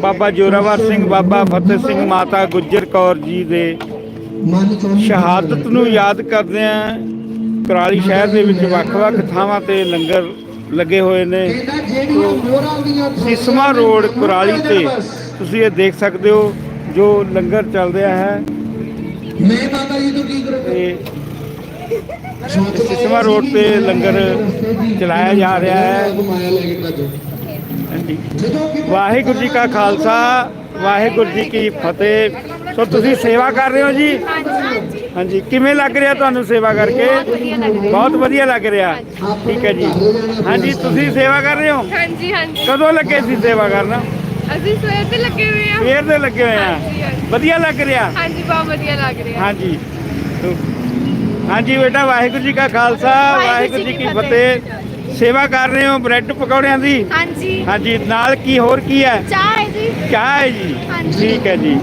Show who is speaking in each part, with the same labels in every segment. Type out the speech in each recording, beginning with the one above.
Speaker 1: ਬਾਬਾ ਜੋਰਾਵਰ ਸਿੰਘ ਬਾਬਾ ਫਤਿਹ ਸਿੰਘ ਮਾਤਾ ਗੁਜਰ ਕੌਰ ਜੀ ਦੇ ਸ਼ਹਾਦਤ ਨੂੰ ਯਾਦ ਕਰਦੇ ਆ। ਕੁਰਾਲੀ ਸ਼ਹਿਰ ਦੇ ਵਿੱਚ ਵੱਖ-ਵੱਖ ਥਾਵਾਂ ਤੇ ਲੰਗਰ ਲੱਗੇ ਹੋਏ ਨੇ। ਸਿਸਮਾ ਰੋਡ ਕੁਰਾਲੀ ਤੇ ਤੁਸੀਂ ਇਹ ਦੇਖ ਸਕਦੇ ਹੋ ਜੋ ਲੰਗਰ ਚੱਲ ਰਿਹਾ ਹੈ।
Speaker 2: ਮੈਂ ਮਾਤਾ ਜੀ ਤੋਂ ਕੀ ਕਰੂੰਗਾ
Speaker 1: ਤੇ ਸਿਸਮਾ ਰੋਡ ਤੇ ਲੰਗਰ ਚਲਾਇਆ ਜਾ ਰਿਹਾ ਹੈ। ਵਾਹਿਗੁਰੂ ਜੀ ਕਾ ਖਾਲਸਾ ਵਾਹਿਗੁਰੂ ਜੀ ਕੀ ਫਤਿਹ। ਸੋ ਤੁਸੀਂ ਸੇਵਾ ਕਰ ਰਹੇ ਹੋ ਜੀ? ਹਾਂਜੀ ਕਿਵੇਂ ਲੱਗ ਰਿਹਾ ਤੁਹਾਨੂੰ ਸੇਵਾ ਕਰਕੇ? ਬਹੁਤ ਵਧੀਆ ਲੱਗ ਰਿਹਾ। ਠੀਕ ਹੈ ਜੀ। ਹਾਂਜੀ ਤੁਸੀਂ ਸੇਵਾ ਕਰ ਰਹੇ ਹੋ?
Speaker 3: ਹਾਂਜੀ ਹਾਂਜੀ।
Speaker 1: ਕਦੋਂ ਲੱਗੇ ਸੀ ਸੇਵਾ ਕਰਨਾ?
Speaker 3: ਅਸੀਂ ਸਵੇਰ ਤੇ ਲੱਗੇ ਹੋਏ ਆ
Speaker 1: ਸਵੇਰ ਦੇ ਲੱਗੇ ਹੋਏ ਆ। ਵਧੀਆ ਲੱਗ ਰਿਹਾ?
Speaker 3: ਹਾਂਜੀ ਬਹੁਤ ਵਧੀਆ ਲੱਗ ਰਿਹਾ।
Speaker 1: ਹਾਂਜੀ। ਹਾਂਜੀ ਬੇਟਾ ਵਾਹਿਗੁਰੂ ਜੀ ਕਾ ਖਾਲਸਾ ਵਾਹਿਗੁਰੂ ਜੀ ਕੀ ਫਤਿਹ। ਸੇਵਾ ਕਰ ਰਹੇ ਹੋ ਬ੍ਰੈਡ ਪਕੌੜਿਆਂ ਦੀ?
Speaker 3: ਹਾਂਜੀ।
Speaker 1: ਹਾਂਜੀ ਨਾਲ ਕੀ ਹੋਰ ਕੀ ਹੈ?
Speaker 3: ਚਾਹ ਹੈ ਜੀ।
Speaker 1: ਚਾਹ ਹੈ ਜੀ?
Speaker 3: ਹਾਂਜੀ।
Speaker 1: ਠੀਕ ਹੈ ਜੀ।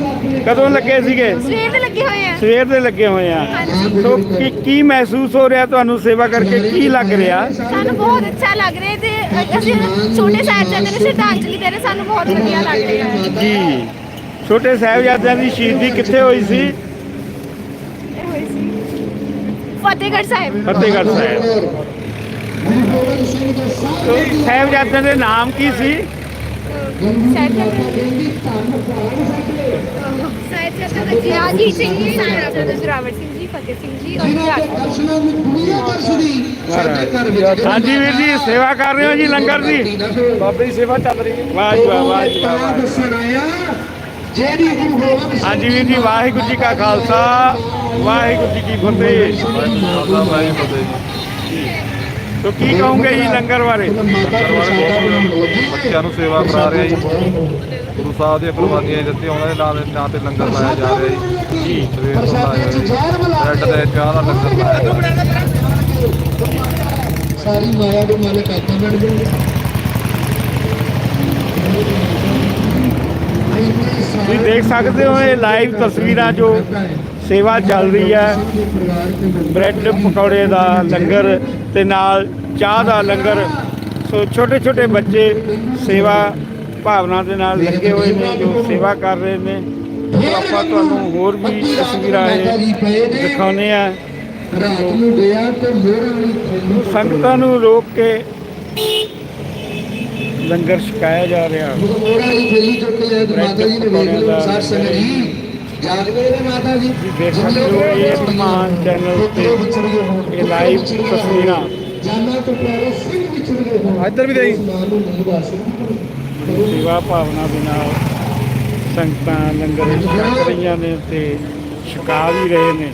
Speaker 1: ਕਦੋਂ ਲੱਗੇ ਸੀਗੇ?
Speaker 3: ਸਵੇਰ ਦੇ ਲੱਗੇ ਹੋਏ ਆ।
Speaker 1: ਸਵੇਰ ਦੇ ਲੱਗੇ ਹੋਏ ਆ।
Speaker 3: ਹਾਂਜੀ।
Speaker 1: ਸੋ ਕੀ ਕੀ ਮਹਿਸੂਸ ਹੋ ਰਿਹਾ ਤੁਹਾਨੂੰ ਸੇਵਾ ਕਰਕੇ? ਕੀ ਲੱਗ ਰਿਹਾ?
Speaker 3: ਸਾਨੂੰ ਬਹੁਤ ਅੱਛਾ ਲੱਗ ਰਿਹਾ ਤੇ ਅਸੀਂ ਛੋਟੇ ਸਾਹਿਬਜ਼ਾਦੇ ਨੂੰ ਸ਼ਰਧਾਂਜਲੀ ਦੇ ਰਹੇ ਸਾਨੂੰ ਬਹੁਤ ਵਧੀਆ ਲੱਗ ਰਿਹਾ ਹੈ
Speaker 1: ਜੀ। ਛੋਟੇ ਸਾਹਿਬਜ਼ਾਦਿਆਂ ਦੀ ਸ਼ਹੀਦੀ ਕਿੱਥੇ ਹੋਈ ਸੀ?
Speaker 3: ਇਹ ਹੋਈ ਸੀ ਫਤਿਹਗੜ੍ਹ ਸਾਹਿਬ।
Speaker 1: ਫਤਿਹਗੜ੍ਹ ਸਾਹਿਬ।
Speaker 2: ਗੁਰੂ ਗੋਬਿੰਦ ਸਿੰਘ ਦੇ ਸਾਰੇ
Speaker 1: ਸੋ ਸਾਹਿਬਜ਼ਾਦਿਆਂ ਦੇ ਨਾਮ ਕੀ ਸੀ?
Speaker 3: ਸਾਹਿਬਜ਼ਾਦੇ ਜੀ ਸਿੰਘ ਜੀ ਸਾਹਿਬਜ਼ਾਦਾ ਜਰਾਵਰ ਸਿੰਘ ਜੀ ਫਤਿਹ ਸਿੰਘ ਜੀ
Speaker 1: ਹਾਂਜੀ ਵੀਰ ਜੀ ਸੇਵਾ ਕਰ ਰਹੇ ਹੋ ਜੀ ਲੰਗਰ ਦੀ?
Speaker 2: ਬਾਬੇ ਦੀ ਸੇਵਾ ਚੱਲ ਰਹੀ ਹੈ।
Speaker 1: ਵਾਹ ਜੀ ਵਾਹ ਵਾਹ ਜੀ ਵਾਹ, ਹਾਂਜੀ ਵੀਰ ਜੀ ਵਾਹਿਗੁਰੂ ਜੀ ਕਾ ਖਾਲਸਾ ਵਾਹਿਗੁਰੂ ਜੀ ਕੀ ਫਤਿਹ। ਤੋ ਕੀ ਕਹੋਗੇ ਜੀ ਲੰਗਰ ਬਾਰੇ?
Speaker 4: ਬੱਚਿਆਂ ਨੂੰ ਸੇਵਾ ਕਰਾ ਰਿਹਾ ਜੀ। ਗੁਰੂ ਸਾਹਿਬ ਦੀਆਂ ਕੁਰਬਾਨੀਆਂ ਦਿੱਤੀਆਂ ਉਹਨਾਂ ਦੇ ਨਾਂ ਦੇ ਨਾਂ ਤੇ ਲੰਗਰ ਲਾਇਆ ਜਾ ਰਿਹਾ ਜੀ। ਸਵੇਰ ਤੋਂ ਲਾਇਆ ਜੀ ਬ੍ਰੈਡ ਤੇ ਚਾਹ ਦਾ ਲੰਗਰ ਲਾਇਆ
Speaker 2: ਸਾਰੀ ਮਾਇਆ ਦੇ ਮਾਲਕ ਆਪਾਂ ਬਣ ਜਾਣਗੇ
Speaker 1: ਤੁਸੀਂ ਦੇਖ ਸਕਦੇ ਹੋ ਇਹ ਲਾਈਵ ਤਸਵੀਰਾਂ ਜੋ ਸੇਵਾ ਚੱਲ ਰਹੀ ਹੈ। ਬ੍ਰੈਡ ਪਕੌੜੇ ਦਾ ਲੰਗਰ ਤੇ ਨਾਲ ਚਾਹ ਦਾ ਲੰਗਰ। ਸੋ ਛੋਟੇ ਛੋਟੇ ਬੱਚੇ ਸੇਵਾ ਭਾਵਨਾ ਦੇ ਨਾਲ ਲੱਗੇ ਹੋਏ ਨੇ ਜੋ ਸੇਵਾ ਕਰ ਰਹੇ ਨੇ। ਆਪਾਂ ਤੁਹਾਨੂੰ ਹੋਰ ਵੀ ਤਸਵੀਰਾਂ ਇਹ ਦਿਖਾਉਨੇ ਆ
Speaker 2: ਰਾਤ ਨੂੰ ਗਿਆ ਤੇ ਥੈਲੀ
Speaker 1: ਸੰਗਤਾਂ ਨੂੰ ਰੋਕ ਕੇ ਲੰਗਰ ਛਕਾਇਆ ਜਾ ਰਿਹਾ।
Speaker 2: ਮੋਹਰਾਂ ਵਾਲੀ ਥੈਲੀ ਚੁੱਕ ਲਿਆ ਮਾਤਾ ਜੀ ਨੇ ਵੇਖ ਲਿਆ ਸਾਰ ਸੰਗਤ ਜੀ। ਜਾਗਦੇ ਨੇ ਮਾਤਾ ਜੀ।
Speaker 1: ਦੇਖ ਸਕਦੇ ਹੋ ਇਹ ਧਮਾਨ ਚੈਨਲ ਤੇ ਇਹ ਲਾਈਵ ਤਸਵੀਰਾਂ।
Speaker 2: ਜਾਨਾ ਤੋਂ ਪਿਆਰੇ ਸਿੰਘ ਗਏ ਹੋਣ
Speaker 4: ਇੱਧਰ ਵੀ ਦੇਈ।
Speaker 1: ਸੇਵਾ ਭਾਵਨਾ ਦੇ ਨਾਲ ਸੰਗਤਾਂ ਲੰਗਰ ਛਕ ਰਹੀਆਂ ਨੇ ਤੇ ਛਕਾ ਵੀ ਰਹੇ ਨੇ।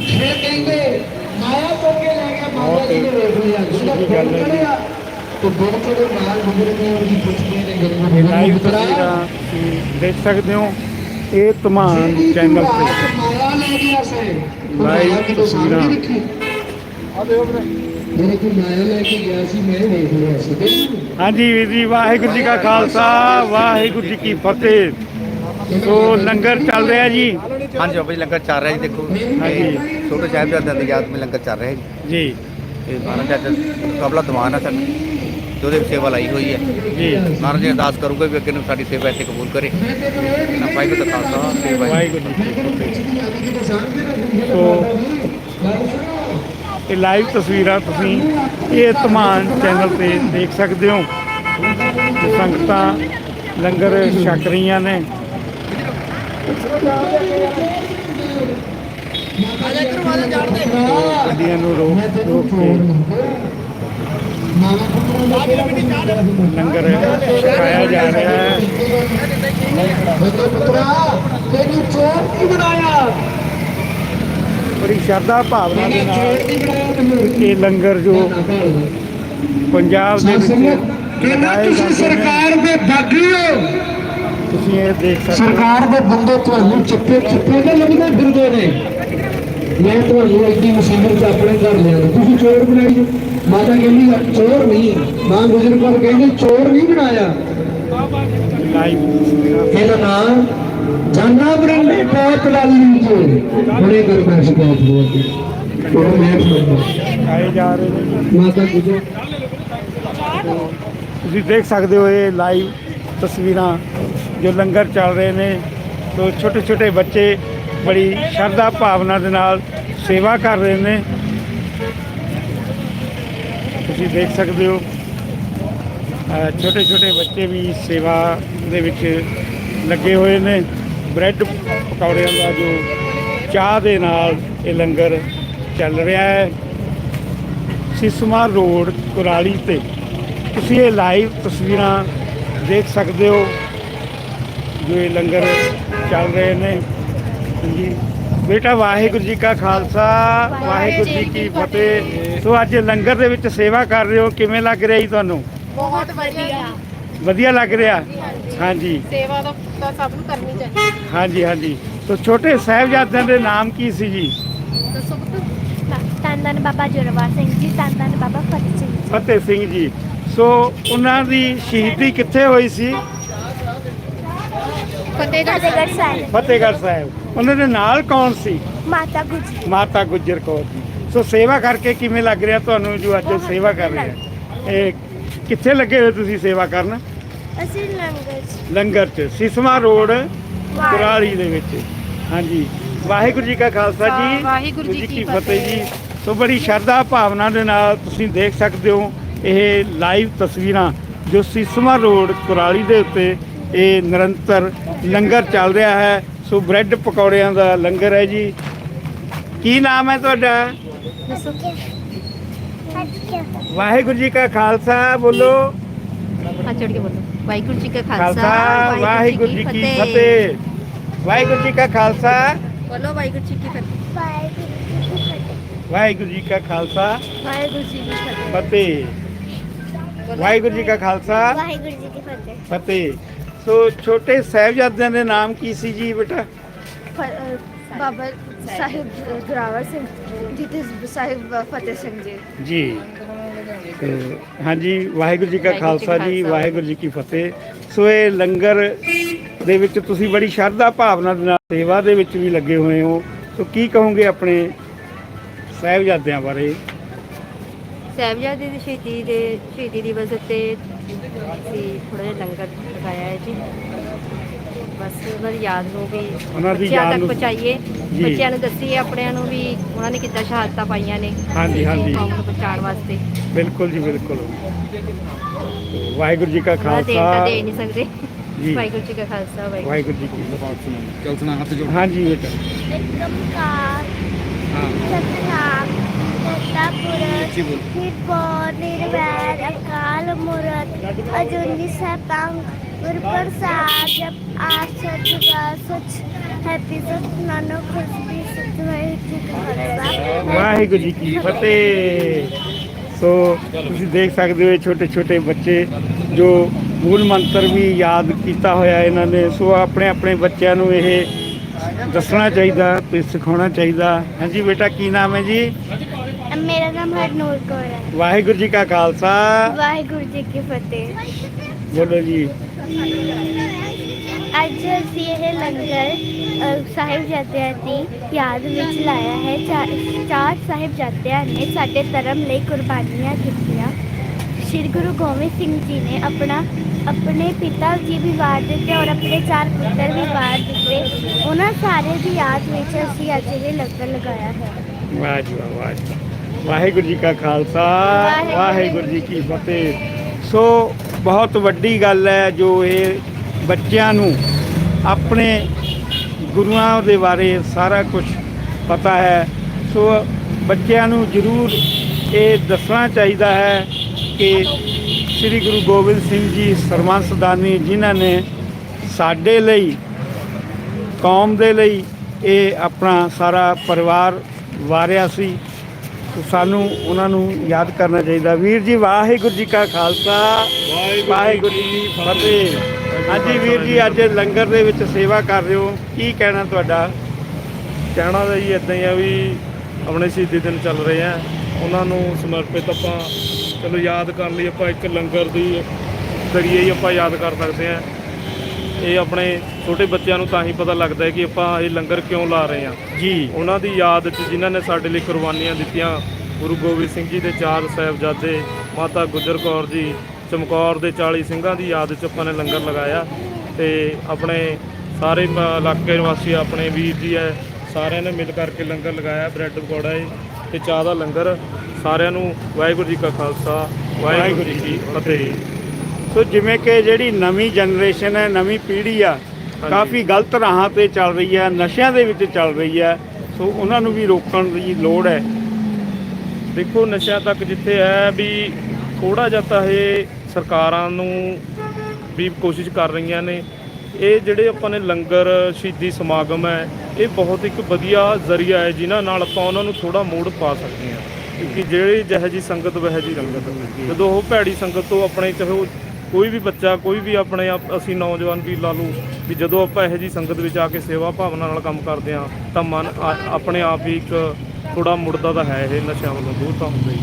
Speaker 2: ਫਿਰ ਕਹਿੰਦੇ ਮਾਇਆ ਤੋਂ ਕੇ ਲੈ ਗਿਆ ਮਾਤਾ ਜੀ ਨੇ ਵੇਖ ਲਿਆ।
Speaker 1: ਗੱਲ ਹੈ।
Speaker 2: ਤੇ ਨਾਲ ਪੁੱਛਦੇ ਨੇ
Speaker 1: ਇਹ ਲਾਈਵ ਤਸਵੀਰਾਂ ਤੁਸੀਂ ਦੇਖ ਸਕਦੇ ਹੋ ਇਹ ਧਮਾਨ ਚੈਨਲ ਤੇ
Speaker 2: ਮਾਇਆ ਲੈ ਗਿਆ ਸੇ
Speaker 1: ਲਾਈਵ ਤਸਵੀਰਾਂ।
Speaker 2: ਮੇਰੇ ਕੋਲ ਮਾਇਆ ਲੈ ਕੇ ਗਿਆ ਸੀ ਮੈਂ ਵੇਖ ਲਿਆ ਸੀ। ਤੇ
Speaker 1: ਹਾਂਜੀ ਵੀਰ ਜੀ ਵਾਹਿਗੁਰੂ ਜੀ ਕਾ ਖਾਲਸਾ ਵਾਹਿਗੁਰੂ ਜੀ ਕੀ ਫਤਿਹ। ਸੋ ਲੰਗਰ ਚੱਲ ਰਿਹਾ ਜੀ।
Speaker 5: ਹਾਂਜੀ ਬਾਬਾ ਜੀ ਲੰਗਰ ਚੱਲ ਰਿਹਾ ਜੀ ਦੇਖੋ।
Speaker 1: ਹਾਂਜੀ।
Speaker 5: ਇਹ ਛੋਟੇ ਸਾਹਿਬਜ਼ਾਦਿਆਂ ਦੀ ਯਾਦ ਵਿੱਚ ਲੰਗਰ ਚੱਲ ਰਿਹਾ ਜੀ।
Speaker 1: ਜੀ।
Speaker 5: ਤੇ ਮਹਾਰਾਜ ਚਾਚਾ ਕਬਲਾ ਦੀਵਾਨ ਹੈ ਸਾਡਾ। ਤੇ ਉਹਦੇ ਵਿੱਚ ਸੇਵਾ ਲਾਈ ਹੋਈ ਹੈ।
Speaker 1: ਜੀ।
Speaker 5: ਮਹਾਰਾਜ ਜੀ ਅਰਦਾਸ ਕਰੂਗਾ ਵੀ ਅੱਗੇ ਨੂੰ ਸਾਡੀ ਸੇਵਾ ਇੱਥੇ ਕਬੂਲ ਕਰੇ। ਨਾ ਵਾਹਿਗੁਰੂ ਦਾ ਖਾਲਸਾ ਤੇ ਵਾਹਿਗੁਰੂ
Speaker 1: ਜੀ। ਕੀ ਫਤਿਹ ਸੋ ਇਹ ਲਾਈਵ ਤਸਵੀਰਾਂ ਤੁਸੀਂ ਇਹ ਧਮਾਨ ਚੈਨਲ ਤੇ ਦੇਖ ਸਕਦੇ ਹੋ। ਸੰਗਤਾਂ ਲੰਗਰ ਛਕ ਰਹੀਆਂ ਨੇ। ਗੱਡੀਆਂ ਨੂੰ ਰੋਕ ਰੋਕ ਕੇ। ਲੰਗਰ ਛਕਾਇਆ ਜਾ ਰਿਹਾ ਹੈ
Speaker 2: ਮੇਰੇ ਪੁੱਤਰਾ ਤੈਨੂੰ ਚੋਰ ਕੀ ਬਣਾਇਆ
Speaker 1: ਬੜੀ ਸ਼ਰਧਾ ਭਾਵਨਾ ਦੇ ਨਾਲ ਇਹ ਲੰਗਰ ਜੋ ਪੰਜਾਬ ਦੇ ਵਿੱਚ
Speaker 2: ਕਹਿੰਦਾ ਤੁਸੀਂ ਸਰਕਾਰ ਦੇ ਬਾਗੀ ਹੋ।
Speaker 1: ਤੁਸੀਂ ਇਹ ਦੇਖ ਸਕਦੇ
Speaker 2: ਸਰਕਾਰ ਦੇ ਬੰਦੇ ਤੁਹਾਨੂੰ ਚਿੱਟੇ ਚਿੱਟੇ ਦੇ ਲੱਗਦੇ ਫਿਰਦੇ ਨੇ। ਮੈਂ ਤੁਹਾਨੂੰ ਐਡੀ ਮੁਸੀਬਤ ਆਪਣੇ ਘਰ ਲਿਆ ਤੁਸੀਂ ਚੋਰ ਬਣਾਈ ਜੋ। ਮਾਤਾ ਕਹਿੰਦੀ ਚੋਰ ਨਹੀਂ। ਮਾਂ ਗੁਜਰ ਕੌਰ ਕਹਿੰਦੀ, ਚੋਰ ਨਹੀਂ ਬਣਾਇਆ। ਇਹਦਾ ਨਾਮ ਜਾਨਾ ਬਰੰਡੇ ਬਹੁਤ ਲਾਲੀ ਜੀ। ਬੜੇ ਕਰ ਮੈਂ ਸ਼ਿਕਾਇਤ ਉਹ ਮੈਂ ਸੁਣਦਾ।
Speaker 1: ਆਏ ਜਾ ਰਹੇ ਨੇ
Speaker 2: ਮਾਤਾ ਗੁਜਰ।
Speaker 1: ਤੁਸੀਂ ਦੇਖ ਸਕਦੇ ਹੋ ਇਹ ਲਾਈਵ ਤਸਵੀਰਾਂ ਜੋ ਲੰਗਰ ਚੱਲ ਰਹੇ ਨੇ। ਸੋ ਛੋਟੇ ਛੋਟੇ ਬੱਚੇ ਬੜੀ ਸ਼ਰਧਾ ਭਾਵਨਾ ਦੇ ਨਾਲ ਸੇਵਾ ਕਰ ਰਹੇ ਨੇ। ਤੁਸੀਂ ਦੇਖ ਸਕਦੇ ਹੋ ਛੋਟੇ ਛੋਟੇ ਬੱਚੇ ਵੀ ਸੇਵਾ ਦੇ ਵਿੱਚ ਲੱਗੇ ਹੋਏ ਨੇ। ਬ੍ਰੈਡ ਪਕੌੜਿਆਂ ਦਾ ਜੋ ਚਾਹ ਦੇ ਨਾਲ ਇਹ ਲੰਗਰ ਚੱਲ ਰਿਹਾ ਹੈ। ਸਿਸਮਾ ਰੋਡ, ਕੁਰਾਲੀ ਤੇ। ਤੁਸੀਂ ਇਹ ਲਾਈਵ ਤਸਵੀਰਾਂ ਦੇਖ ਸਕਦੇ ਹੋ, ਜੋ ਇਹ ਲੰਗਰ ਚੱਲ ਰਹੇ ਨੇ। ਬੇਟਾ ਵਾਹਿਗੁਰੂ ਜੀ ਕਾ ਖਾਲਸਾ ਵਾਹਿਗੁਰੂ ਜੀ ਕੀ ਫਤਿਹ। ਸੋ ਅੱਜ ਲੰਗਰ ਦੇ ਵਿੱਚ ਸੇਵਾ ਕਰ ਰਹੇ ਹੋ ਕਿਵੇਂ ਲੱਗ ਰਿਹਾ ਜੀ ਤੁਹਾਨੂੰ?
Speaker 3: ਬਹੁਤ ਵਧੀਆ।
Speaker 1: ਵਧੀਆ ਲੱਗ ਰਿਹਾ? ਹਾਂਜੀ।
Speaker 3: ਸੇਵਾ ਤਾਂ ਸਭ ਨੂੰ ਕਰਨੀ ਚਾਹੀਦੀ।
Speaker 1: ਹਾਂਜੀ ਹਾਂਜੀ। ਸੋ ਛੋਟੇ ਸਾਹਿਬਜ਼ਾਦਿਆਂ ਦੇ ਨਾਮ ਕੀ ਸੀ ਜੀ?
Speaker 3: ਦੱਸੋ
Speaker 6: ਬਾਬਾ ਜੋਰਾਵਰ ਸਿੰਘ ਜੀ ਧੰਨ ਬਾਬਾ ਫਤਿਹ ਸਿੰਘ ਜੀ।
Speaker 1: ਫਤਿਹ ਸਿੰਘ ਜੀ। ਸੋ ਉਹਨਾਂ ਦੀ ਸ਼ਹੀਦੀ ਕਿੱਥੇ ਹੋਈ ਸੀ?
Speaker 3: ਫਤਿਹਗੜ੍ਹ
Speaker 6: ਸਾਹਿਬ।
Speaker 1: ਫਤਿਹਗੜ੍ਹ ਸਾਹਿਬ। ਉਹਨਾਂ ਦੇ ਨਾਲ ਕੌਣ ਸੀ?
Speaker 6: ਮਾਤਾ ਗੁਜਰੀ।
Speaker 1: ਮਾਤਾ ਗੁਜਰ ਕੌਰ ਜੀ। ਸੋ ਸੇਵਾ ਕਰਕੇ ਕਿਵੇਂ ਲੱਗ ਰਿਹਾ ਤੁਹਾਨੂੰ ਜੋ ਅੱਜ ਸੇਵਾ ਕਰ ਰਹੇ ਆ ਇਹ ਕਿੱਥੇ ਲੱਗੇ ਹੋਏ ਤੁਸੀਂ ਸੇਵਾ ਕਰਨ?
Speaker 6: ਅਸੀਂ ਲੰਗਰ ਚ।
Speaker 1: ਲੰਗਰ 'ਚ। ਸਿਸਮਾ ਰੋਡ ਕੁਰਾਲੀ ਦੇ ਵਿੱਚ। ਹਾਂਜੀ। ਵਾਹਿਗੁਰੂ ਜੀ ਕਾ ਖਾਲਸਾ ਜੀ।
Speaker 3: ਵਾਹਿਗੁਰੂ ਜੀ ਕੀ
Speaker 1: ਫਤਿਹ। ਜੀ। ਸੋ ਬੜੀ ਸ਼ਰਧਾ ਭਾਵਨਾ ਦੇ ਨਾਲ ਤੁਸੀਂ ਦੇਖ ਸਕਦੇ ਹੋ ਇਹ ਲਾਈਵ ਤਸਵੀਰਾਂ ਜੋ ਸਿਸਮਾ ਰੋਡ ਕੁਰਾਲੀ ਦੇ ਉੱਤੇ ਇਹ ਨਿਰੰਤਰ ਲੰਗਰ ਚੱਲ ਰਿਹਾ ਹੈ ਸੋ ਬ੍ਰੈਡ ਪਕੌੜਿਆਂ ਦਾ ਲੰਗਰ ਹੈ ਜੀ ਕੀ ਨਾਮ ਹੈ ਤੁਹਾਡਾ ਵਾਹਿਗੁਰੂ ਜੀ ਕਾ ਖਾਲਸਾ ਬੋਲੋ
Speaker 3: ਹਾਂ ਚੜ ਕੇ ਬੋਲੋ ਵਾਹਿਗੁਰੂ ਜੀ ਕਾ
Speaker 1: ਖਾਲਸਾ ਵਾਹਿਗੁਰੂ ਜੀ ਕੀ ਫਤਿਹ ਵਾਹਿਗੁਰੂ ਜੀ ਕਾ ਖਾਲਸਾ
Speaker 3: ਬੋਲੋ ਵਾਹਿਗੁਰੂ ਜੀ ਕੀ ਫਤਿਹ
Speaker 6: ਵਾਹਿਗੁਰੂ ਜੀ ਕੀ ਫਤਿਹ
Speaker 1: ਵਾਹਿਗੁਰੂ ਜੀ ਕਾ ਖਾਲਸਾ
Speaker 6: ਵਾਹਿਗੁਰੂ ਜੀ ਕੀ ਫਤਿਹ
Speaker 1: ਫਤਿਹ ਵਾਹਿਗੁਰੂ ਜੀ ਕਾ ਖਾਲਸਾ
Speaker 6: ਵਾਹਿਗੁਰੂ ਜੀ ਕੀ ਫਤਿਹ
Speaker 1: ਫਤਿਹ ਸੋ ਛੋਟੇ ਸਾਹਿਬਜ਼ਾਦਿਆਂ ਦੇ ਨਾਮ ਕੀ ਸੀ ਜੀ ਬੇਟਾ?
Speaker 6: ਬਾਬਾ ਸਾਹਿਬ ਜੋਰਾਵਰ ਸਿੰਘ ਜੀ ਤੇ ਸਾਹਿਬ ਫਤਿਹ ਸਿੰਘ ਜੀ।
Speaker 1: ਜੀ। ਹਾਂਜੀ ਵਾਹਿਗੁਰੂ ਜੀ ਕਾ ਖਾਲਸਾ ਜੀ। ਵਾਹਿਗੁਰੂ ਜੀ ਕੀ ਫਤਿਹ। ਸੋ ਇਹ ਲੰਗਰ ਦੇ ਵਿੱਚ ਤੁਸੀਂ ਬੜੀ ਸ਼ਰਧਾ ਭਾਵਨਾ ਦੇ ਨਾਲ ਸੇਵਾ ਦੇ ਵਿੱਚ ਵੀ ਲੱਗੇ ਹੋਏ ਹੋ। ਸੋ ਕੀ ਕਹੋਗੇ ਆਪਣੇ ਸਾਹਿਬਜ਼ਾਦਿਆਂ ਬਾਰੇ?
Speaker 7: ਸਾਹਿਬਜ਼ਾਦੇ ਦੀ ਸ਼ਹੀਦੀ ਦੇ ਸ਼ਹੀਦੀ ਦਿਵਸ ਉੱਤੇ ਅਸੀਂ ਥੋੜਾ ਜਿਹਾ ਲੰਗਰ ਲਗਾਇਆ ਹੈ ਜੀ। ਬਸ ਉਹਨਾਂ ਦੀ ਯਾਦ ਨੂੰ ਵੀ
Speaker 1: ਉਹਨਾਂ ਦੀ
Speaker 7: ਬੱਚਿਆਂ
Speaker 1: ਯਾਦ
Speaker 7: ਤੱਕ
Speaker 1: ਨੂੰ-
Speaker 7: ਪਹੁੰਚਾਈਏ।
Speaker 1: ਜੀ।
Speaker 7: ਬੱਚਿਆਂ ਨੂੰ ਦੱਸੀਏ ਆਪਣਿਆਂ ਨੂੰ ਵੀ ਉਹਨਾਂ ਨੇ ਕਿੱਦਾਂ ਸ਼ਹਾਦਤਾਂ ਪਾਈਆਂ ਨੇ।
Speaker 1: ਹਾਂਜੀ, ਹਾਂਜੀ।
Speaker 7: ਕੌਮ ਨੂੰ ਬਚਾਉਣ ਵਾਸਤੇ।
Speaker 1: ਬਿਲਕੁਲ ਜੀ ਬਿਲਕੁਲ। ਵਾਹਿਗੁਰੂ ਜੀ ਕਾ
Speaker 7: ਉਹਨਾਂ ਤਾਂ ਦੇ
Speaker 1: ਖਾਲਸਾ
Speaker 7: ਨਹੀਂ ਸਕਦੇ।
Speaker 1: ਜੀ।
Speaker 7: ਵਾਹਿਗੁਰੂ ਜੀ ਕਾ ਖਾਲਸਾ ਵਾਹਿਗੁਰੂ।
Speaker 1: ਵਾਹਿਗੁਰੂ ਜੀ ਕੀ ਫਤਿਹ।
Speaker 4: ਚੱਲ ਸੁਣਾ ਹੱਥ ਜੋੜ।
Speaker 1: ਹਾਂਜੀ ਬੇਟਾ।
Speaker 6: ਏਕਮਕਾਰ
Speaker 1: ਹਾਂ।
Speaker 6: ਸਤਨਾਮ। ਕਰਤਾ ਪੁਰਖ
Speaker 4: ਜੀ ਬੋਲ
Speaker 6: ਨਿਰਭਉ ਨਿਰਵੈਰ ਅਕਾਲ ਮੂਰਤ ਅਜੂਨੀ ਸੈਭੰ ਗੁਰ ਪ੍ਰਸਾਦ ਜਪ ਆਦ ਸਚ ਜੁਗਾ ਸਚ ਹੈਪੀ ਸਚ ਨਾਨਕ ਖੁਸ਼ਬੀ ਸਚ ਵਾਹਿਗੁਰੂ ਜੀ ਕਾ ਖਾਲਸਾ
Speaker 1: ਵਾਹਿਗੁਰੂ ਜੀ ਕੀ ਫਤਿਹ। ਸੋ ਤੁਸੀਂ ਦੇਖ ਸਕਦੇ ਹੋ ਇਹ ਛੋਟੇ ਛੋਟੇ ਬੱਚੇ ਜੋ ਮੂਲ ਮੰਤਰ ਵੀ ਯਾਦ ਕੀਤਾ ਹੋਇਆ ਇਹਨਾਂ ਨੇ। ਸੋ ਆਪਣੇ ਆਪਣੇ ਬੱਚਿਆਂ ਨੂੰ ਇਹ ਦੱਸਣਾ ਚਾਹੀਦਾ ਤੇ ਸਿਖਾਉਣਾ ਚਾਹੀਦਾ। ਹਾਂਜੀ ਬੇਟਾ ਕੀ ਨਾਮ ਹੈ ਜੀ?
Speaker 6: ਮੇਰਾ ਨਾਮ ਹਰਨੂਰ ਕੌਰ ਹੈ।
Speaker 1: ਵਾਹਿਗੁਰੂ ਜੀ ਕਾ ਖਾਲਸਾ।
Speaker 6: ਵਾਹਿਗੁਰੂ ਜੀ ਕੀ ਫਤਿਹ।
Speaker 1: ਬੋਲੋ ਜੀ।
Speaker 6: ਅੱਜ ਅਸੀਂ ਇਹ ਲੰਗਰ ਅ, ਸਾਹਿਬਜ਼ਾਦਿਆਂ ਦੀ ਯਾਦ ਵਿੱਚ ਲਾਇਆ ਹੈ। ਚਾਰ ਸਾਹਿਬਜ਼ਾਦਿਆਂ ਨੇ ਸਾਡੇ ਧਰਮ ਲਈ ਕੁਰਬਾਨੀਆਂ ਦਿੱਤੀਆਂ ਸ੍ਰੀ ਗੁਰੂ ਗੋਬਿੰਦ ਸਿੰਘ ਜੀ ਨੇ ਆਪਣਾ ਆਪਣੇ ਪਿਤਾ ਜੀ ਵੀ ਵਾਰ ਦਿੱਤੇ ਔਰ ਆਪਣੇ ਚਾਰ ਪੁੱਤਰ ਵੀ ਵਾਰ ਦਿੱਤੇ। ਉਹਨਾਂ ਸਾਰੇ ਦੀ ਯਾਦ ਵਿੱਚ ਅਸੀਂ ਅੱਜ ਇਹ ਲੰਗਰ ਲਗਾਇਆ ਹੈ।
Speaker 1: ਵਾਹ ਜੀ ਵਾਹ, ਵਾਹ। ਵਾਹਿਗੁਰੂ ਜੀ ਕਾ ਖਾਲਸਾ
Speaker 6: ਵਾਹਿਗੁਰੂ
Speaker 1: ਜੀ ਕੀ ਫਤਿਹ। ਸੋ ਬਹੁਤ ਵੱਡੀ ਗੱਲ ਹੈ ਜੋ ਇਹ ਬੱਚਿਆਂ ਨੂੰ ਆਪਣੇ ਗੁਰੂਆਂ ਦੇ ਬਾਰੇ ਸਾਰਾ ਕੁਝ ਪਤਾ ਹੈ। ਸੋ ਬੱਚਿਆਂ ਨੂੰ ਜ਼ਰੂਰ ਇਹ ਦੱਸਣਾ ਚਾਹੀਦਾ ਹੈ ਕਿ ਸ੍ਰੀ ਗੁਰੂ ਗੋਬਿੰਦ ਸਿੰਘ ਜੀ ਸਰਮੰਸਦਾਨੀ ਜਿਨ੍ਹਾਂ ਨੇ ਸਾਡੇ ਲਈ ਕੌਮ ਦੇ ਲਈ ਇਹ ਆਪਣਾ ਸਾਰਾ ਪਰਿਵਾਰ ਵਾਰਿਆ ਸੋ। ਸਾਨੂੰ ਉਹਨਾਂ ਨੂੰ ਯਾਦ ਕਰਨਾ ਚਾਹੀਦਾ। ਵੀਰ ਜੀ ਵਾਹਿਗੁਰੂ ਜੀ ਕਾ ਖਾਲਸਾ। ਵਾਹਿਗੁਰੂ ਜੀ ਕੀ ਫਤਿਹ। ਹਾਂਜੀ ਵੀਰ ਜੀ ਅੱਜ ਲੰਗਰ ਦੇ ਵਿੱਚ ਸੇਵਾ ਕਰ ਰਹੇ ਹੋ। ਕੀ ਕਹਿਣਾ ਤੁਹਾਡਾ?
Speaker 8: ਕਹਿਣਾ ਤਾਂ ਜੀ ਇਦਾਂ ਹੀ ਆ ਵੀ ਆਪਣੇ ਸ਼ਹੀਦੀ ਦਿਨ ਚੱਲ ਰਹੇ ਆ। ਉਹਨਾਂ ਨੂੰ ਸਮਰਪਿਤ ਆਪਾਂ ਚਲੋ ਯਾਦ ਕਰਨ ਲਈ ਆਪਾਂ ਇੱਕ ਲੰਗਰ ਦੀ ਜ਼ਰੀਏ ਹੀ ਆਪਾਂ ਯਾਦ ਕਰ ਸਕਦੇ ਆ। ਇਹ ਆਪਣੇ ਛੋਟੇ ਬੱਚਿਆਂ ਨੂੰ ਤਾਂ ਹੀ ਪਤਾ ਲੱਗਦਾ ਹੈ ਕਿ ਆਪਾਂ ਇਹ ਲੰਗਰ ਕਿਉਂ ਲਾ ਰਹੇ ਆ
Speaker 1: ਜੀ।
Speaker 8: ਉਹਨਾਂ ਦੀ ਯਾਦ 'ਚ ਜਿਨ੍ਹਾਂ ਨੇ ਸਾਡੇ ਲਈ ਕੁਰਬਾਨੀਆਂ ਦਿੱਤੀਆਂ ਗੁਰੂ ਗੋਬਿੰਦ ਸਿੰਘ ਜੀ ਦੇ ਚਾਰ ਸਾਹਿਬਜ਼ਾਦੇ ਮਾਤਾ ਗੁਜਰ ਕੌਰ ਜੀ ਚਮਕੌਰ ਦੇ 40 ਸਿੰਘਾਂ ਦੀ ਯਾਦ 'ਚ ਆਪਾਂ ਨੇ ਲੰਗਰ ਲਗਾਇਆ ਤੇ ਆਪਣੇ ਸਾਰੇ ਇਲਾਕੇ ਨਿਵਾਸੀ ਆਪਣੇ ਵੀਰ ਜੀ ਹੈ ਸਾਰਿਆਂ ਨੇ ਮਿਲ ਕਰਕੇ ਲੰਗਰ ਲਗਾਇਆ ਬ੍ਰੈਡ ਪਕੌੜਾ ਹੈ ਤੇ ਚਾਹ ਦਾ ਲੰਗਰ ਸਾਰਿਆਂ ਨੂੰ ਵਾਹਿਗੁਰੂ ਜੀ ਕਾ ਖਾਲਸਾ ਵਾਹਿਗੁਰੂ ਜੀ ਕੀ ਫਤਿਹ।
Speaker 1: ਸੋ ਜਿਵੇਂ ਕਿ ਜਿਹੜੀ ਨਵੀਂ ਜਨਰੇਸ਼ਨ ਹੈ ਨਵੀਂ ਪੀੜ੍ਹੀ ਆ ਕਾਫੀ ਗਲਤ ਰਾਹਾਂ ਤੇ ਚੱਲ ਰਹੀ ਹੈ ਨਸ਼ਿਆਂ ਦੇ ਵਿੱਚ ਚੱਲ ਰਹੀ ਹੈ ਸੋ ਉਹਨਾਂ ਨੂੰ ਵੀ ਰੋਕਣ ਦੀ ਲੋੜ ਹੈ।
Speaker 8: ਦੇਖੋ ਨਸ਼ਿਆਂ ਤੱਕ ਜਿੱਥੇ ਹੈ ਵੀ ਥੋੜਾ ਜਿਹਾ ਤਾਂ ਇਹ ਸਰਕਾਰਾਂ ਨੂੰ ਵੀ ਕੋਸ਼ਿਸ਼ ਕਰ ਰਹੀਆਂ ਨੇ। ਇਹ ਜਿਹੜੇ ਆਪਾਂ ਨੇ ਲੰਗਰ ਸ਼ਹੀਦੀ ਸਮਾਗਮ ਹੈ ਇਹ ਬਹੁਤ ਇੱਕ ਵਧੀਆ ਜ਼ਰੀਆ ਹੈ ਜਿਨ੍ਹਾਂ ਨਾਲ ਆਪਾਂ ਉਹਨਾਂ ਨੂੰ ਥੋੜਾ ਮੋੜ ਪਾ ਸਕਦੇ ਹਾਂ। ਕਿਉਂਕਿ ਜਿਹੜੀ ਜਿਹੋ ਜੀ ਸੰਗਤ ਵਹਿ ਜੀ ਰੰਗਤ ਜਦੋਂ ਉਹ ਭੈੜੀ ਸੰਗਤ ਤੋਂ ਆਪਣੇ ਚਾਹੇ ਉਹ ਕੋਈ ਵੀ ਬੱਚਾ ਕੋਈ ਵੀ ਆਪਣੇ ਆਪ ਅਸੀਂ ਨੌਜਵਾਨ ਵੀ ਲਾ ਲਓ ਵੀ ਜਦੋਂ ਆਪਾਂ ਇਹੋ ਜੀ ਸੰਗਤ ਵਿੱਚ ਆ ਕੇ ਸੇਵਾ ਭਾਵਨਾ ਨਾਲ ਕੰਮ ਕਰਦੇ ਹਾਂ ਤਾਂ ਮਨ ਆ- ਆਪਣੇ ਆਪ ਹੀ ਇੱਕ ਥੋੜਾ ਮੁੜਦਾ ਤਾਂ ਹੈ ਇਹ ਨਸ਼ਿਆਂ ਵੱਲੋਂ ਦੂਰ ਤਾਂ ਹੁੰਦਾ ਹੀ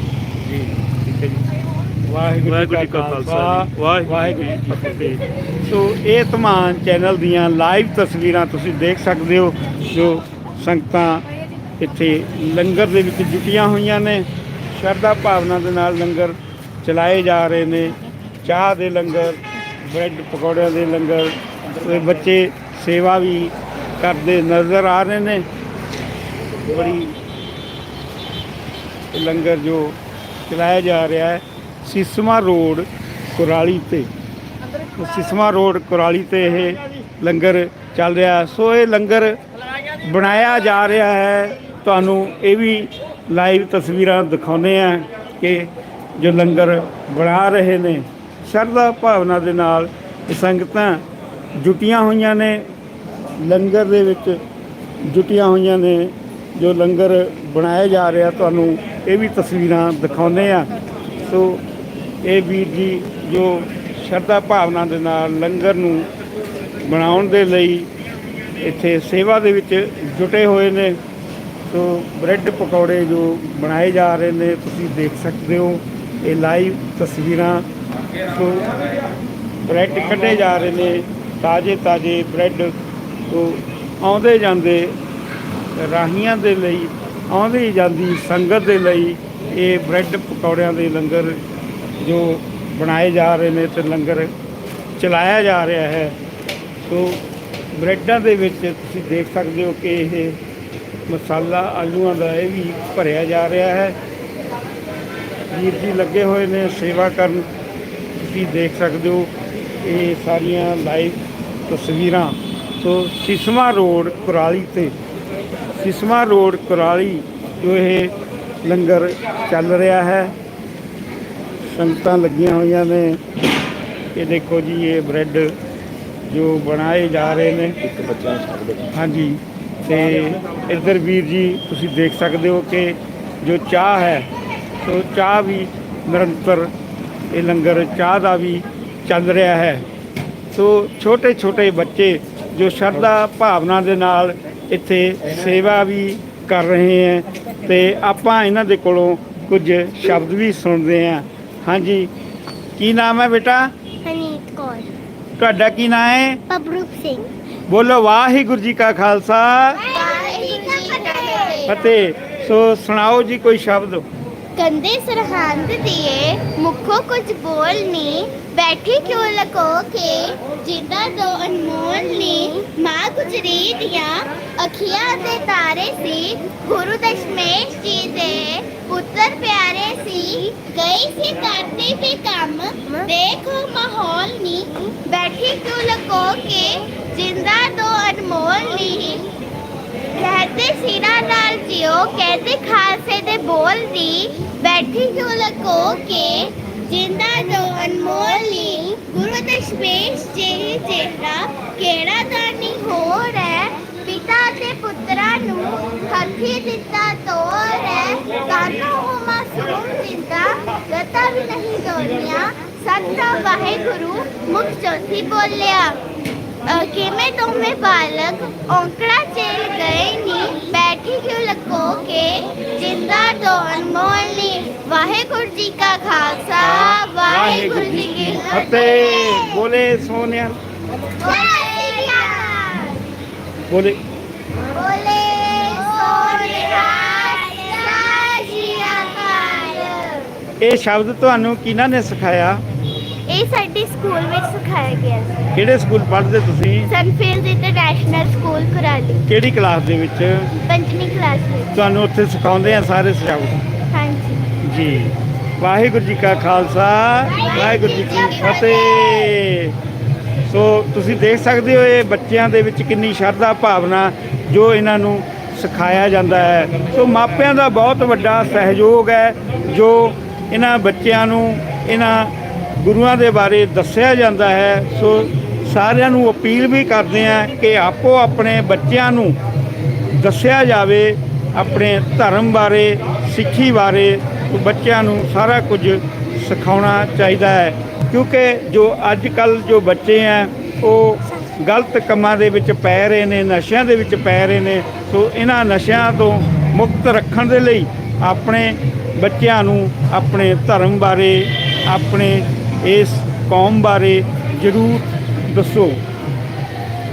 Speaker 1: ਜੀ। ਠੀਕ ਹੈ ਜੀ। ਵਾਹਿਗੁਰੂ ਜੀ ਕਾ ਖਾਲਸਾ ਵਾਹਿਗੁਰੂ ਜੀ ਕੀ ਫਤਿਹ। ਸੋ ਇਹ ਤਮਾਮ ਚੈਨਲ ਦੀਆਂ ਲਾਈਵ ਤਸਵੀਰਾਂ ਤੁਸੀਂ ਦੇਖ ਸਕਦੇ ਹੋ ਜੋ ਸੰਗਤਾਂ ਇੱਥੇ ਲੰਗਰ ਦੇ ਵਿੱਚ ਜੁਟੀਆਂ ਹੋਈਆਂ ਨੇ। ਸ਼ਰਧਾ ਭਾਵਨਾ ਦੇ ਨਾਲ ਲੰਗਰ ਚਲਾਏ ਜਾ ਰਹੇ ਨੇ। ਚਾਹ ਦੇ ਲੰਗਰ, ਬ੍ਰੈਡ ਪਕੌੜਿਆਂ ਦੇ ਲੰਗਰ, ਤੇ ਬੱਚੇ ਸੇਵਾ ਵੀ ਕਰਦੇ ਨਜ਼ਰ ਆ ਰਹੇ ਨੇ। ਬੜੀ ਲੰਗਰ ਜੋ ਚਲਾਇਆ ਜਾ ਰਿਹਾ ਹੈ, ਸਿਸਮਾ ਰੋਡ ਕੁਰਾਲੀ ਤੇ। ਸਿਸਮਾ ਰੋਡ ਕੁਰਾਲੀ ਤੇ ਇਹ ਲੰਗਰ ਚੱਲ ਰਿਹਾ ਸੋ ਇਹ ਲੰਗਰ ਬਣਾਇਆ ਜਾ ਰਿਹਾ ਹੈ। ਤੁਹਾਨੂੰ ਇਹ ਵੀ ਲਾਈਵ ਤਸਵੀਰਾਂ ਦਿਖਾਉਂਦੇ ਆ ਕਿ ਜੋ ਲੰਗਰ ਬਣਾ ਰਹੇ ਨੇ। ਸ਼ਰਧਾ ਭਾਵਨਾ ਦੇ ਨਾਲ ਸੰਗਤਾਂ ਜੁਟੀਆਂ ਹੋਈਆਂ ਨੇ। ਲੰਗਰ ਦੇ ਵਿੱਚ ਜੁਟੀਆਂ ਹੋਈਆਂ ਨੇ। ਜੋ ਲੰਗਰ ਬਣਾਇਆ ਜਾ ਰਿਹਾ, ਤੁਹਾਨੂੰ ਇਹ ਵੀ ਤਸਵੀਰਾਂ ਦਿਖਾਉਂਦੇ ਆ ਸੋ ਇਹ ਵੀਰ ਜੀ ਜੋ ਸ਼ਰਧਾ ਭਾਵਨਾ ਦੇ ਨਾਲ ਲੰਗਰ ਨੂੰ ਬਣਾਉਣ ਦੇ ਲਈ ਇੱਥੇ ਸੇਵਾ ਦੇ ਵਿੱਚ ਜੁਟੇ ਹੋਏ ਨੇ। ਸੋ ਬ੍ਰੈਡ ਪਕੌੜੇ ਜੋ ਬਣਾਏ ਜਾ ਰਹੇ ਨੇ, ਤੁਸੀਂ ਦੇਖ ਸਕਦੇ ਹੋ। ਇਹ ਲਾਈਵ ਤਸਵੀਰਾਂ ਸੋ ਬ੍ਰੈਡ ਕੱਢੇ ਜਾ ਰਹੇ ਨੇ, ਤਾਜ਼ੇ ਤਾਜ਼ੇ ਬ੍ਰੈਡ ਤੋਂ ਆਉਂਦੇ ਜਾਂਦੇ ਰਾਹੀਆਂ ਦੇ ਲਈ, ਆਉਂਦੀ ਜਾਂਦੀ ਸੰਗਤ ਦੇ ਲਈ ਇਹ ਬ੍ਰੈਡ ਪਕੌੜਿਆਂ ਦੇ ਲੰਗਰ ਜੋ ਬਣਾਏ ਜਾ ਰਹੇ ਨੇ ਤੇ ਲੰਗਰ ਚਲਾਇਆ ਜਾ ਰਿਹਾ ਹੈ। ਸੋ ਬ੍ਰੈਡਾਂ ਦੇ ਵਿੱਚ ਤੁਸੀਂ ਦੇਖ ਸਕਦੇ ਹੋ ਕਿ ਇਹ ਮਸਾਲਾ ਆਲੂਆਂ ਦਾ ਇਹ ਵੀ ਭਰਿਆ ਜਾ ਰਿਹਾ ਹੈ। ਵੀਰ ਜੀ ਲੱਗੇ ਹੋਏ ਨੇ ਸੇਵਾ ਕਰਨ। ਤੁਸੀਂ ਦੇਖ ਸਕਦੇ ਹੋ ਇਹ ਸਾਰੀਆਂ ਲਾਈਵ ਤਸਵੀਰਾਂ। ਸੋ ਸਿਸਮਾ ਰੋਡ ਕੁਰਾਲੀ ਤੇ, ਸਿਸਮਾ ਰੋਡ ਕੁਰਾਲੀ ਜੋ ਇਹ ਲੰਗਰ ਚੱਲ ਰਿਹਾ ਹੈ। ਸੰਗਤਾਂ ਲੱਗੀਆਂ ਹੋਈਆਂ ਨੇ। ਇਹ ਦੇਖੋ ਜੀ, ਇਹ ਬ੍ਰੈਡ ਜੋ ਬਣਾਏ ਜਾ ਰਹੇ ਨੇ। ਹਾਂਜੀ, ਤੇ ਇੱਧਰ ਵੀਰ ਜੀ, ਤੁਸੀਂ ਦੇਖ ਸਕਦੇ ਹੋ ਕਿ ਜੋ ਚਾਹ ਹੈ, ਸੋ ਚਾਹ ਵੀ ਨਿਰੰਤਰ ਇਹ ਲੰਗਰ ਚਾਹ ਦਾ ਵੀ ਚੱਲ ਰਿਹਾ ਹੈ। ਸੋ ਛੋਟੇ ਛੋਟੇ ਬੱਚੇ ਜੋ ਸ਼ਰਧਾ ਭਾਵਨਾ ਦੇ ਨਾਲ ਇੱਥੇ ਸੇਵਾ ਵੀ ਕਰ ਰਹੇ ਹੈ ਤੇ ਆਪਾਂ ਇਹਨਾਂ ਦੇ ਕੋਲੋਂ ਕੁਝ ਸ਼ਬਦ ਵੀ ਸੁਣਦੇ ਹਾਂ। ਹਾਂਜੀ ਕੀ ਨਾਮ ਹੈ ਬੇਟਾ?
Speaker 6: ਹਨੀਤ ਕੌਰ।
Speaker 1: ਤੁਹਾਡਾ ਕੀ ਨਾਮ ਹੈ?
Speaker 6: ਪਬਰੂਪ ਸਿੰਘ।
Speaker 1: ਬੋਲੋ ਵਾਹਿਗੁਰੂ ਜੀ ਕਾ ਖਾਲਸਾ। ਫਤਿਹ। ਸੋ ਸੁਣਾਓ ਜੀ ਕੋਈ ਸ਼ਬਦ।
Speaker 6: ਕੰਦੇ ਸਰਹੰਦ ਦੀਏ ਮੁਖੋ ਕੁਝ ਬੋਲ ਨੀ, ਬੈਠੀ ਕਿਉਂ ਲਕੋ ਕੇ? ਜਿੰਦਾ ਦੋ ਅਨਮੋਲ ਨੀ, ਮਾਂ ਗੁਜਰੀ ਦੀਆਂ ਅੱਖੀਆਂ ਤੇ ਤਾਰੇ ਸੀ, ਗੁਰੂ ਦਸ਼ਮੇਸ਼ ਜੀ ਦੇ ਪੁੱਤਰ ਪਿਆਰੇ ਸੀ। ਗਈ ਸੀ ਕਰਤੇ ਤੇ ਕੰਮ, ਦੇਖੋ ਮਾਹੌਲ ਨੀ, ਬੈਠੀ ਕਿਉਂ ਲਕੋ ਕੇ ਜਿੰਦਾ ਦੋ ਅਨਮੋਲ ਨੀ ਕਹਤੇ ਸਿਰਾ ਨਾਲ ਜਿਓ ਕਹਤੇ ਖਾਲਸੇ ਦੇ ਬੋਲ ਦੀ ਬੈਠੀ ਕਿਉਂ ਲਕੋ ਕੇ ਜਿੰਦਾ ਜੋ ਅਨਮੋਲ ਨੀ ਗੁਰੂ ਦਸ਼ਮੇਸ਼ ਜੀ ਜਿਹੜਾ ਕਿਹੜਾ ਦਾਨੀ ਹੋ ਰਹਿ ਪਿਤਾ ਤੇ ਪੁੱਤਰਾਂ ਨੂੰ ਹੱਥੀ ਦਿੱਤਾ ਤੋਰ ਹੈ ਕਾਨੋ ਉਹ ਮਾਸੂਮ ਜਿੰਦਾ ਗਤਾ ਵੀ ਨਹੀਂ ਦੋਰੀਆਂ ਸੱਚਾ ਵਾਹਿਗੁਰੂ ਮੁਖ ਚੌਥੀ ਬੋਲਿਆ। ਅ, ਕਿਵੇਂ ਤੁਮੇ ਖਾਲਸਾ ਵਾਹਿਗੁਰੂ ਜੀ ਕੀ
Speaker 1: ਫਤਿਹ। ਬੋਲੇ ਸੋਨਿਆ ਬੋਲੇ। ਇਹ ਸ਼ਬਦ ਤੁਹਾਨੂੰ ਕਿਹਨਾਂ ਨੇ ਸਿਖਾਇਆ?
Speaker 6: ਇਹ ਸਾਡੇ ਸਕੂਲ ਵਿੱਚ ਸਿਖਾਇਆ ਗਿਆ ਸੀ।
Speaker 1: ਕਿਹੜੇ ਸਕੂਲ ਪੜ੍ਹਦੇ ਤੁਸੀਂ?
Speaker 6: Sunfield international school Kurali.
Speaker 1: ਕਿਹੜੀ ਕਲਾਸ ਦੇ ਵਿੱਚ?
Speaker 6: ਪੰਜਵੀਂ ਕਲਾਸ ਵਿੱਚ।
Speaker 1: ਤੁਹਾਨੂੰ ਉੱਥੇ ਸਿਖਾਉਂਦੇ ਆ ਸਾਰੇ ਸ਼ਬਦ।
Speaker 6: ਹਾਂਜੀ।
Speaker 1: ਜੀ। ਵਾਹਿਗੁਰੂ ਜੀ ਕਾ ਖਾਲਸਾ, ਵਾਹਿਗੁਰੂ ਜੀ ਕੀ ਫਤਿਹ। ਸੋ ਤੁਸੀਂ ਦੇਖ ਸਕਦੇ ਹੋ ਇਹ ਬੱਚਿਆਂ ਦੇ ਵਿੱਚ ਕਿੰਨੀ ਸ਼ਰਧਾ ਭਾਵਨਾ ਜੋ ਇਹਨਾਂ ਨੂੰ ਸਿਖਾਇਆ ਜਾਂਦਾ ਹੈ। ਸੋ ਮਾਪਿਆਂ ਦਾ ਬਹੁਤ ਵੱਡਾ ਸਹਿਯੋਗ ਹੈ, ਜੋ ਇਹਨਾਂ ਬੱਚਿਆਂ ਨੂੰ ਇਹਨਾਂ ਗੁਰੂਆਂ ਦੇ ਬਾਰੇ ਦੱਸਿਆ ਜਾਂਦਾ ਹੈ। ਸੋ ਸਾਰਿਆਂ ਨੂੰ ਅਪੀਲ ਵੀ ਕਰਦੇ ਆ ਕਿ ਆਪੋ ਆਪਣੇ ਬੱਚਿਆਂ ਨੂੰ ਦੱਸਿਆ ਜਾਵੇ, ਆਪਣੇ ਧਰਮ ਬਾਰੇ, ਸਿੱਖੀ ਬਾਰੇ ਬੱਚਿਆਂ ਨੂੰ ਸਾਰਾ ਕੁਝ ਸਿਖਾਉਣਾ ਚਾਹੀਦਾ ਹੈ। ਕਿਉਂਕਿ ਜੋ ਅੱਜ ਕੱਲ ਜੋ ਬੱਚੇ ਆ ਉਹ ਗਲਤ ਕੰਮਾਂ ਦੇ ਵਿੱਚ ਪੈ ਰਹੇ ਨੇ ਨਸ਼ਿਆਂ ਦੇ ਵਿੱਚ ਪੈ ਰਹੇ ਨੇ। ਸੋ ਇਹਨਾਂ ਨਸ਼ਿਆਂ ਤੋਂ ਮੁਕਤ ਰੱਖਣ ਦੇ ਲਈ ਆਪਣੇ ਬੱਚਿਆਂ ਨੂੰ ਆਪਣੇ ਧਰਮ ਬਾਰੇ ਆਪਣੇ ਇਸ ਕੌਮ ਬਾਰੇ ਜ਼ਰੂਰ ਦੱਸੋ।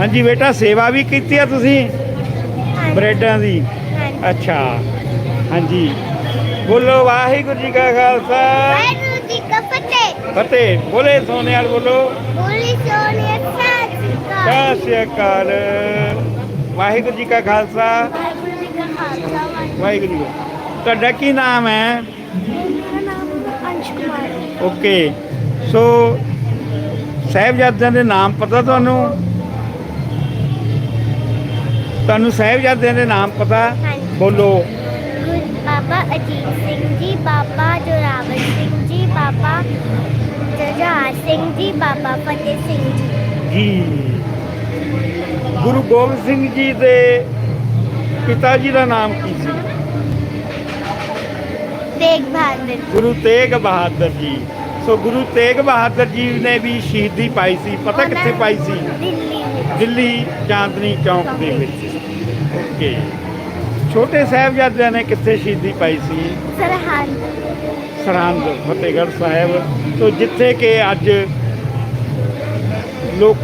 Speaker 1: ਹਾਂਜੀ ਬੇਟਾ ਸੇਵਾ ਵੀ ਕੀਤੀ ਆ ਤੁਸੀਂ? ਬ੍ਰੈਡਾਂ ਦੀ? ਅੱਛਾ। ਹਾਂਜੀ। ਬੋਲੋ ਵਾਹਿਗੁਰੂ ਜੀ ਕਾ ਖਾਲਸਾ।
Speaker 6: ਵਾਹਿਗੁਰੂ ਜੀ ਕਾ ਫਤਿਹ।
Speaker 1: ਫਤਿਹ ਬੋਲੇ ਸੋਨਿਆਲ ਬੋਲੋ।
Speaker 6: ਬੋਲੀ ਸੋਨੀਆ ਸਾਚਿਕਾ
Speaker 1: ਸਤਿ ਸ਼੍ਰੀ ਅਕਾਲ। ਵਾਹਿਗੁਰੂ ਜੀ ਕਾ ਖਾਲਸਾ।
Speaker 6: ਵਾਹਿਗੁਰੂ ਜੀ ਕਾ ਖਾਲਸਾ
Speaker 1: ਵਾਹਿਗੁਰੂ। ਜੀ ਕੀ- ਤੁਹਾਡਾ ਕੀ ਨਾਮ ਹੈ?
Speaker 6: ਮੇਰਾ ਨਾਮ ਅੰਸ਼ ਕੁਮਾਰ ਹੈ।
Speaker 1: ਓਕੇ। ਸੋ ਸਾਹਿਬਜ਼ਾਦਿਆਂ ਦੇ ਨਾਮ ਪਤਾ ਤੁਹਾਨੂੰ? ਤੁਹਾਨੂੰ ਸਾਹਿਬਜ਼ਾਦਿਆਂ ਦੇ ਨਾਮ ਪਤਾ। ਬੋਲੋ।
Speaker 6: ਅਜੀਤ ਸਿੰਘ ਜੀ ਬਾਬਾ ਜੋਰਾਵਰ ਸਿੰਘ ਜੀ ਬਾਬਾ ਜੁਝਾਰ ਸਿੰਘ ਜੀ ਬਾਬਾ ਫਤਿਹ ਸਿੰਘ ਜੀ।
Speaker 1: ਜੀ। ਗੁਰੂ ਗੋਬਿੰਦ ਸਿੰਘ ਜੀ ਦੇ ਪਿਤਾ ਜੀ ਦਾ ਨਾਮ ਕੀ ਸੀ?
Speaker 6: ਤੇਗ ਬਹਾਦਰ।
Speaker 1: ਗੁਰੂ ਤੇਗ ਬਹਾਦਰ ਜੀ। ਸੋ ਗੁਰੂ ਤੇਗ ਬਹਾਦਰ ਜੀ ਨੇ ਵੀ ਸ਼ਹੀਦੀ ਪਾਈ ਸੀ। ਪਤਾ ਕਿੱਥੇ ਪਾਈ ਸੀ?
Speaker 6: ਦਿੱਲੀ
Speaker 1: ਦਿੱਲੀ ਚਾਂਦਨੀ ਚੌਕ ਦੇ ਵਿੱਚ। ਓਕੇ। ਛੋਟੇ ਸਾਹਿਬਜ਼ਾਦਿਆਂ ਨੇ ਕਿੱਥੇ ਸ਼ਹੀਦੀ ਪਾਈ ਸੀ?
Speaker 6: ਸਰਹੰਦ।
Speaker 1: ਸਰਹੰਦ ਫਤਿਹਗੜ੍ਹ ਸਾਹਿਬ। ਤੋਂ ਜਿੱਥੇ ਕਿ ਅੱਜ ਲੋਕ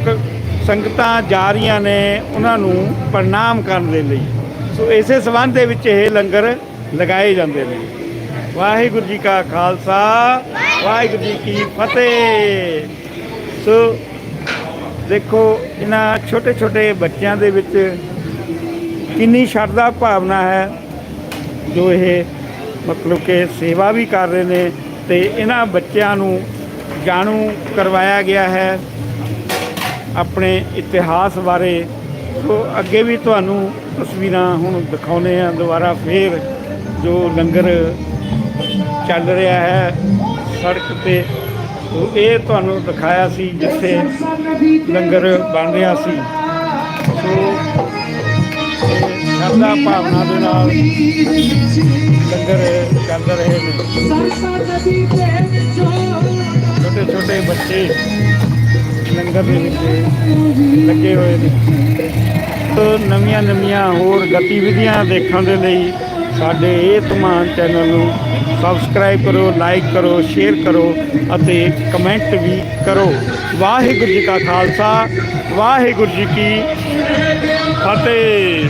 Speaker 1: ਸੰਗਤਾਂ ਜਾ ਰਹੀਆਂ ਨੇ ਉਹਨਾਂ ਨੂੰ ਪ੍ਰਣਾਮ ਕਰਨ ਦੇ ਲਈ। ਸੋ ਇਸੇ ਸਬੰਧ ਦੇ ਵਿੱਚ ਇਹ ਲੰਗਰ ਲਗਾਏ ਜਾਂਦੇ ਨੇ। ਵਾਹਿਗੁਰੂ ਜੀ ਕਾ ਖਾਲਸਾ ਵਾਹਿਗੁਰੂ ਜੀ ਕੀ ਫਤਿਹ। ਸੋ ਦੇਖੋ ਇਹਨਾਂ ਛੋਟੇ ਛੋਟੇ ਬੱਚਿਆਂ ਦੇ ਵਿੱਚ ਕਿੰਨੀ ਸ਼ਰਧਾ ਭਾਵਨਾ ਹੈ ਜੋ ਇਹ ਮਤਲਬ ਕਿ ਸੇਵਾ ਵੀ ਕਰ ਰਹੇ ਨੇ ਤੇ ਇਹਨਾਂ ਬੱਚਿਆਂ ਨੂੰ ਜਾਣੂ ਕਰਵਾਇਆ ਗਿਆ ਹੈ ਆਪਣੇ ਇਤਿਹਾਸ ਬਾਰੇ। ਸੋ ਅੱਗੇ ਵੀ ਤੁਹਾਨੂੰ ਤਸਵੀਰਾਂ ਹੁਣ ਦਿਖਾਉਨੇ ਆ ਦੁਬਾਰਾ ਫੇਰ ਜੋ ਲੰਗਰ ਚੱਲ ਰਿਹਾ ਹੈ ਸੜਕ ਤੇ। ਸੋ ਇਹ ਤੁਹਾਨੂੰ ਦਿਖਾਇਆ ਸੀ ਜਿੱਥੇ ਲੰਗਰ ਬਣ ਰਿਹਾ ਸੀ। ਸੋ ਸ਼ਰਧਾ ਭਾਵਨਾ ਦੇ ਨਾਲ ਲੰਗਰ ਚੱਲ ਰਹੇ ਨੇ। ਛੋਟੇ ਛੋਟੇ ਬੱਚੇ ਲੰਗਰ ਦੇ ਵਿੱਚ ਲੱਗੇ ਹੋਏ ਨੇ। ਤੋ ਨਵੀਆਂ ਨਵੀਆਂ ਹੋਰ ਗਤੀਵਿਧੀਆਂ ਦੇਖਣ ਦੇ ਲਈ ਸਾਡੇ ਇਹ ਧਮਾਨ ਚੈਨਲ ਨੂੰ ਸਬਸਕ੍ਰਾਈਬ ਕਰੋ ਲਾਈਕ ਕਰੋ ਸ਼ੇਅਰ ਕਰੋ ਅਤੇ ਕਮੈਂਟ ਵੀ ਕਰੋ। ਵਾਹਿਗੁਰੂ ਜੀ ਕਾ ਖਾਲਸਾ, ਵਾਹਿਗੁਰੂ ਜੀ ਕੀ ਫਤਿਹ